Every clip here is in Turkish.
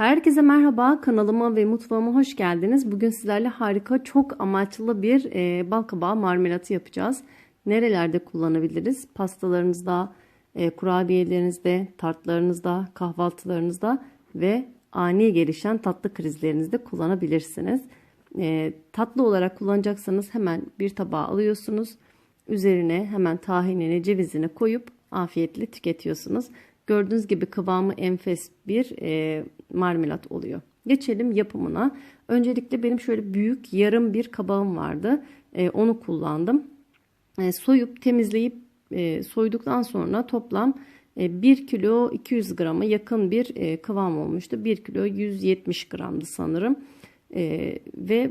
Herkese merhaba kanalıma ve mutfağıma hoş geldiniz. Bugün sizlerle harika çok amaçlı bir e, bal kabağı marmelatı yapacağız. Nerelerde kullanabiliriz? Pastalarınızda, e, kurabiyelerinizde, tartlarınızda, kahvaltılarınızda ve ani gelişen tatlı krizlerinizde kullanabilirsiniz. E, tatlı olarak kullanacaksanız hemen bir tabağa alıyorsunuz. Üzerine hemen tahinini, cevizini koyup afiyetle tüketiyorsunuz. Gördüğünüz gibi kıvamı enfes bir e, marmelat oluyor. Geçelim yapımına. Öncelikle benim şöyle büyük yarım bir kabağım vardı. E, onu kullandım. E, soyup temizleyip e, soyduktan sonra toplam e, 1 kilo 200 grama yakın bir e, kıvam olmuştu. 1 kilo 170 gramdı sanırım. E, ve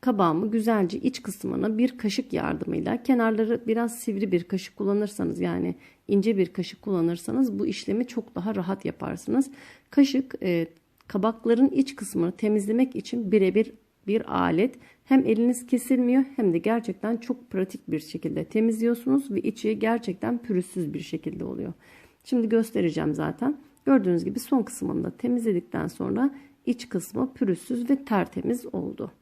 kabağımı güzelce iç kısmını bir kaşık yardımıyla kenarları biraz sivri bir kaşık kullanırsanız yani ince bir kaşık kullanırsanız bu işlemi çok daha rahat yaparsınız. Kaşık e, kabakların iç kısmını temizlemek için birebir bir alet. Hem eliniz kesilmiyor hem de gerçekten çok pratik bir şekilde temizliyorsunuz ve içi gerçekten pürüzsüz bir şekilde oluyor. Şimdi göstereceğim zaten. Gördüğünüz gibi son kısmını da temizledikten sonra iç kısmı pürüzsüz ve tertemiz oldu.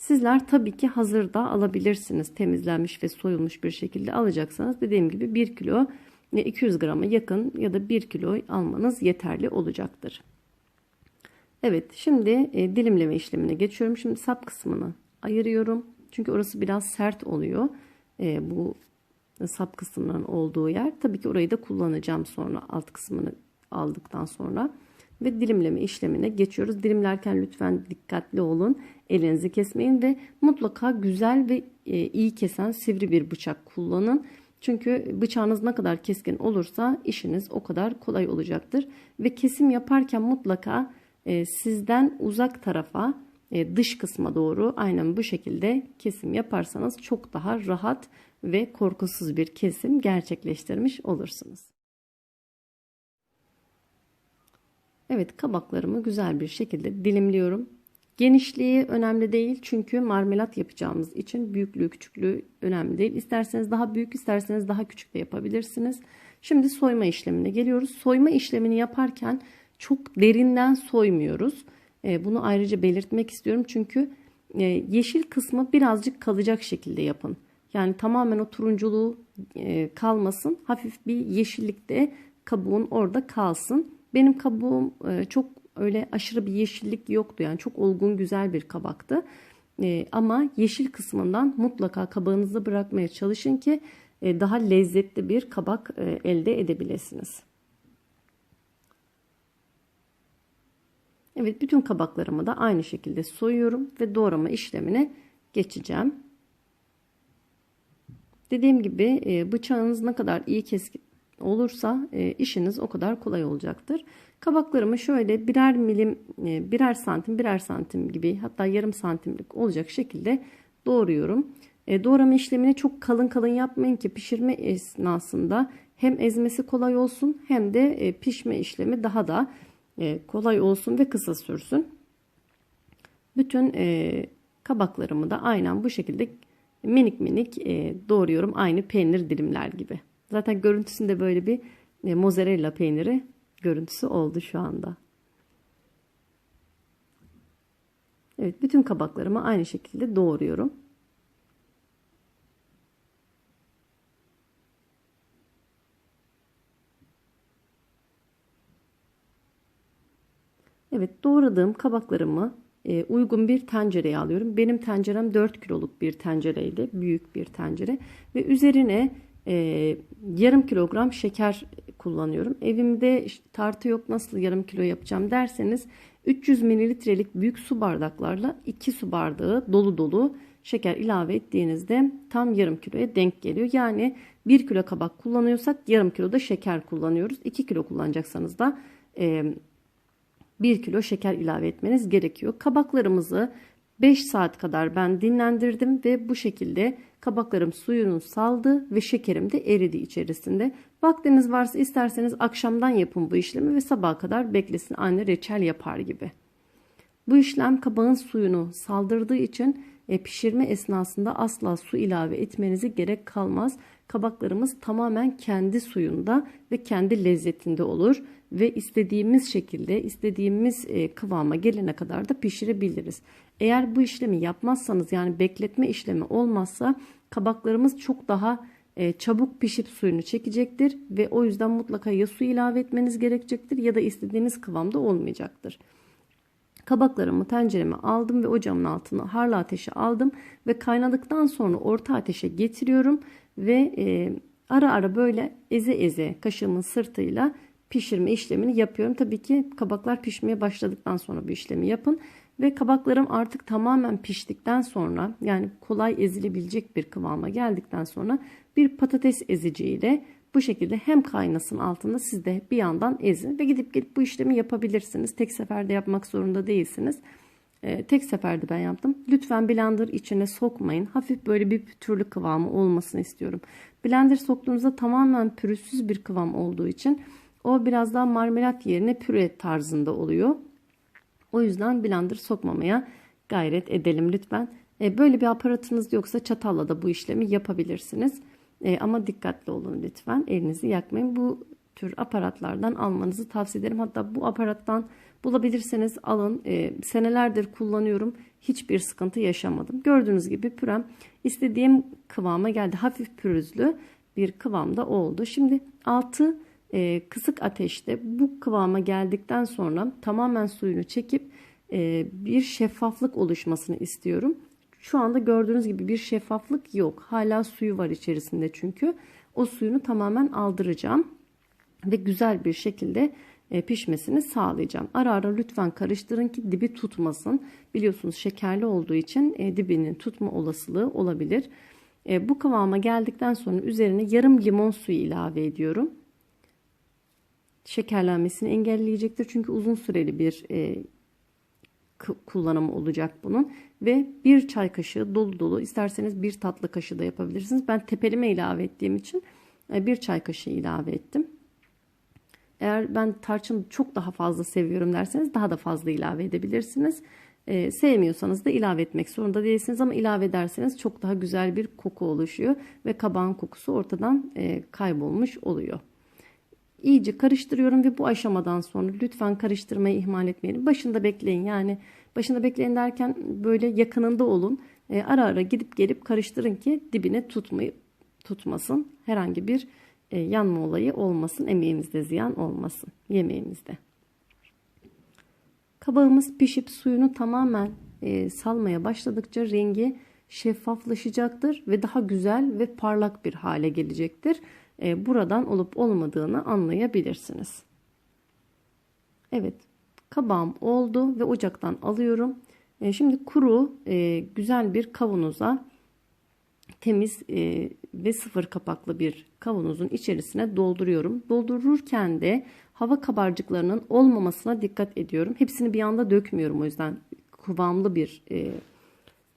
Sizler tabii ki hazırda alabilirsiniz. Temizlenmiş ve soyulmuş bir şekilde alacaksanız dediğim gibi 1 kilo 200 grama yakın ya da 1 kilo almanız yeterli olacaktır. Evet şimdi e, dilimleme işlemine geçiyorum. Şimdi sap kısmını ayırıyorum. Çünkü orası biraz sert oluyor. E, bu sap kısmının olduğu yer. Tabii ki orayı da kullanacağım sonra alt kısmını aldıktan sonra ve dilimleme işlemine geçiyoruz. Dilimlerken lütfen dikkatli olun. Elinizi kesmeyin ve mutlaka güzel ve e, iyi kesen sivri bir bıçak kullanın. Çünkü bıçağınız ne kadar keskin olursa işiniz o kadar kolay olacaktır. Ve kesim yaparken mutlaka e, sizden uzak tarafa e, dış kısma doğru aynen bu şekilde kesim yaparsanız çok daha rahat ve korkusuz bir kesim gerçekleştirmiş olursunuz. Evet kabaklarımı güzel bir şekilde dilimliyorum. Genişliği önemli değil çünkü marmelat yapacağımız için büyüklüğü küçüklüğü önemli değil. İsterseniz daha büyük isterseniz daha küçük de yapabilirsiniz. Şimdi soyma işlemine geliyoruz. Soyma işlemini yaparken çok derinden soymuyoruz. E, bunu ayrıca belirtmek istiyorum çünkü e, yeşil kısmı birazcık kalacak şekilde yapın. Yani tamamen o turunculuğu e, kalmasın. Hafif bir yeşillikte kabuğun orada kalsın. Benim kabuğum e, çok öyle aşırı bir yeşillik yoktu. Yani çok olgun güzel bir kabaktı. E, ama yeşil kısmından mutlaka kabağınızda bırakmaya çalışın ki e, daha lezzetli bir kabak elde edebilirsiniz. Evet bütün kabaklarımı da aynı şekilde soyuyorum ve doğrama işlemine geçeceğim. Dediğim gibi bıçağınız ne kadar iyi olursa e, işiniz o kadar kolay olacaktır. Kabaklarımı şöyle birer milim, e, birer santim, birer santim gibi hatta yarım santimlik olacak şekilde doğruyorum. E, doğrama işlemini çok kalın kalın yapmayın ki pişirme esnasında hem ezmesi kolay olsun hem de e, pişme işlemi daha da e, kolay olsun ve kısa sürsün. Bütün e, kabaklarımı da aynen bu şekilde minik minik e, doğruyorum aynı peynir dilimler gibi. Zaten görüntüsünde böyle bir e, mozzarella peyniri görüntüsü oldu şu anda. Evet bütün kabaklarımı aynı şekilde doğruyorum. Evet doğradığım kabaklarımı e, uygun bir tencereye alıyorum. Benim tencerem 4 kiloluk bir tencereydi. Büyük bir tencere. Ve üzerine e, yarım kilogram şeker kullanıyorum. Evimde tartı yok nasıl yarım kilo yapacağım derseniz 300 mililitrelik büyük su bardaklarla 2 su bardağı dolu dolu şeker ilave ettiğinizde tam yarım kiloya denk geliyor. Yani 1 kilo kabak kullanıyorsak yarım kilo da şeker kullanıyoruz. 2 kilo kullanacaksanız da e, 1 kilo şeker ilave etmeniz gerekiyor. Kabaklarımızı 5 saat kadar ben dinlendirdim ve bu şekilde kabaklarım suyunu saldı ve şekerim de eridi içerisinde. Vaktiniz varsa isterseniz akşamdan yapın bu işlemi ve sabaha kadar beklesin aynı reçel yapar gibi. Bu işlem kabağın suyunu saldırdığı için e, pişirme esnasında asla su ilave etmenize gerek kalmaz. Kabaklarımız tamamen kendi suyunda ve kendi lezzetinde olur ve istediğimiz şekilde istediğimiz e, kıvama gelene kadar da pişirebiliriz. Eğer bu işlemi yapmazsanız yani bekletme işlemi olmazsa kabaklarımız çok daha e, çabuk pişip suyunu çekecektir ve o yüzden mutlaka ya su ilave etmeniz gerekecektir ya da istediğiniz kıvamda olmayacaktır. Kabaklarımı tencereme aldım ve ocağımın altına harlı ateşe aldım ve kaynadıktan sonra orta ateşe getiriyorum ve e, ara ara böyle eze eze kaşığımın sırtıyla pişirme işlemini yapıyorum. Tabii ki kabaklar pişmeye başladıktan sonra bu işlemi yapın. Ve kabaklarım artık tamamen piştikten sonra yani kolay ezilebilecek bir kıvama geldikten sonra bir patates eziciyle bu şekilde hem kaynasın altında siz de bir yandan ezin ve gidip gidip bu işlemi yapabilirsiniz. Tek seferde yapmak zorunda değilsiniz. Ee, tek seferde ben yaptım. Lütfen blender içine sokmayın. Hafif böyle bir pütürlü kıvamı olmasını istiyorum. Blender soktuğunuzda tamamen pürüzsüz bir kıvam olduğu için o biraz daha marmelat yerine püre tarzında oluyor. O yüzden blender sokmamaya gayret edelim lütfen. E, böyle bir aparatınız yoksa çatalla da bu işlemi yapabilirsiniz. E, ama dikkatli olun lütfen. Elinizi yakmayın. Bu tür aparatlardan almanızı tavsiye ederim. Hatta bu aparattan bulabilirseniz alın. E, senelerdir kullanıyorum. Hiçbir sıkıntı yaşamadım. Gördüğünüz gibi pürem istediğim kıvama geldi. Hafif pürüzlü bir kıvamda oldu. Şimdi altı e, kısık ateşte bu kıvama geldikten sonra tamamen suyunu çekip e, bir şeffaflık oluşmasını istiyorum. Şu anda gördüğünüz gibi bir şeffaflık yok. Hala suyu var içerisinde çünkü. O suyunu tamamen aldıracağım ve güzel bir şekilde e, pişmesini sağlayacağım. Ara ara lütfen karıştırın ki dibi tutmasın. Biliyorsunuz şekerli olduğu için e, dibinin tutma olasılığı olabilir. E, bu kıvama geldikten sonra üzerine yarım limon suyu ilave ediyorum şekerlenmesini engelleyecektir. Çünkü uzun süreli bir e, kullanımı olacak bunun. Ve bir çay kaşığı dolu dolu isterseniz bir tatlı kaşığı da yapabilirsiniz. Ben tepelime ilave ettiğim için e, bir çay kaşığı ilave ettim. Eğer ben tarçın çok daha fazla seviyorum derseniz daha da fazla ilave edebilirsiniz. Ee, sevmiyorsanız da ilave etmek zorunda değilsiniz ama ilave ederseniz çok daha güzel bir koku oluşuyor ve kabağın kokusu ortadan e, kaybolmuş oluyor. İyice karıştırıyorum ve bu aşamadan sonra lütfen karıştırmayı ihmal etmeyin. Başında bekleyin yani başında bekleyin derken böyle yakınında olun. E, ara ara gidip gelip karıştırın ki dibine tutmayı tutmasın. Herhangi bir e, yanma olayı olmasın. Emeğimizde ziyan olmasın. Yemeğimizde. Kabağımız pişip suyunu tamamen e, salmaya başladıkça rengi şeffaflaşacaktır ve daha güzel ve parlak bir hale gelecektir. E, buradan olup olmadığını anlayabilirsiniz. Evet kabağım oldu ve ocaktan alıyorum. E, şimdi kuru e, güzel bir kavanoza temiz ve sıfır kapaklı bir kavanozun içerisine dolduruyorum. Doldururken de hava kabarcıklarının olmamasına dikkat ediyorum. Hepsini bir anda dökmüyorum o yüzden kıvamlı bir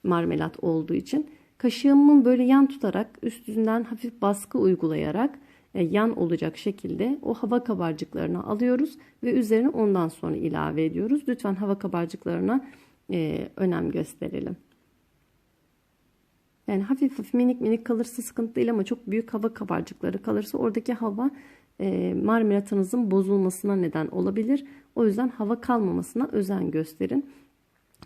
marmelat olduğu için. Kaşığımın böyle yan tutarak üstünden hafif baskı uygulayarak e, yan olacak şekilde o hava kabarcıklarını alıyoruz ve üzerine ondan sonra ilave ediyoruz. Lütfen hava kabarcıklarına e, önem gösterelim. Yani hafif hafif minik minik kalırsa sıkıntı değil ama çok büyük hava kabarcıkları kalırsa oradaki hava e, marmelatınızın bozulmasına neden olabilir. O yüzden hava kalmamasına özen gösterin.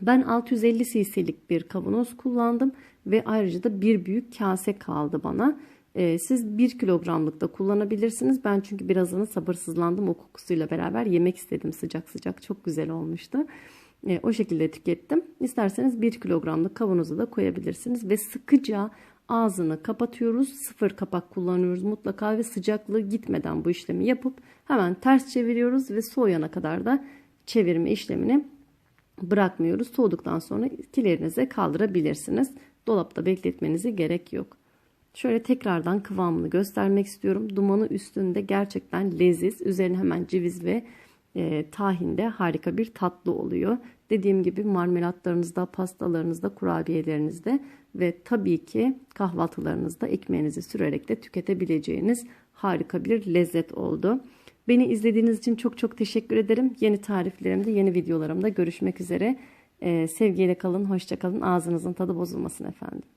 Ben 650 cc'lik bir kavanoz kullandım ve ayrıca da bir büyük kase kaldı bana. Ee, siz 1 kilogramlık da kullanabilirsiniz. Ben çünkü birazını sabırsızlandım o kokusuyla beraber yemek istedim sıcak sıcak çok güzel olmuştu. Ee, o şekilde tükettim. İsterseniz 1 kilogramlık kavanoza da koyabilirsiniz ve sıkıca ağzını kapatıyoruz. Sıfır kapak kullanıyoruz mutlaka ve sıcaklığı gitmeden bu işlemi yapıp hemen ters çeviriyoruz ve soğuyana kadar da çevirme işlemini bırakmıyoruz. Soğuduktan sonra kilerinize kaldırabilirsiniz. Dolapta bekletmenize gerek yok. Şöyle tekrardan kıvamını göstermek istiyorum. Dumanı üstünde gerçekten leziz. Üzerine hemen ceviz ve e, tahinde harika bir tatlı oluyor. Dediğim gibi marmelatlarınızda, pastalarınızda, kurabiyelerinizde ve tabii ki kahvaltılarınızda ekmeğinizi sürerek de tüketebileceğiniz harika bir lezzet oldu. Beni izlediğiniz için çok çok teşekkür ederim. Yeni tariflerimde, yeni videolarımda görüşmek üzere. Ee, sevgiyle kalın, hoşça kalın. Ağzınızın tadı bozulmasın efendim.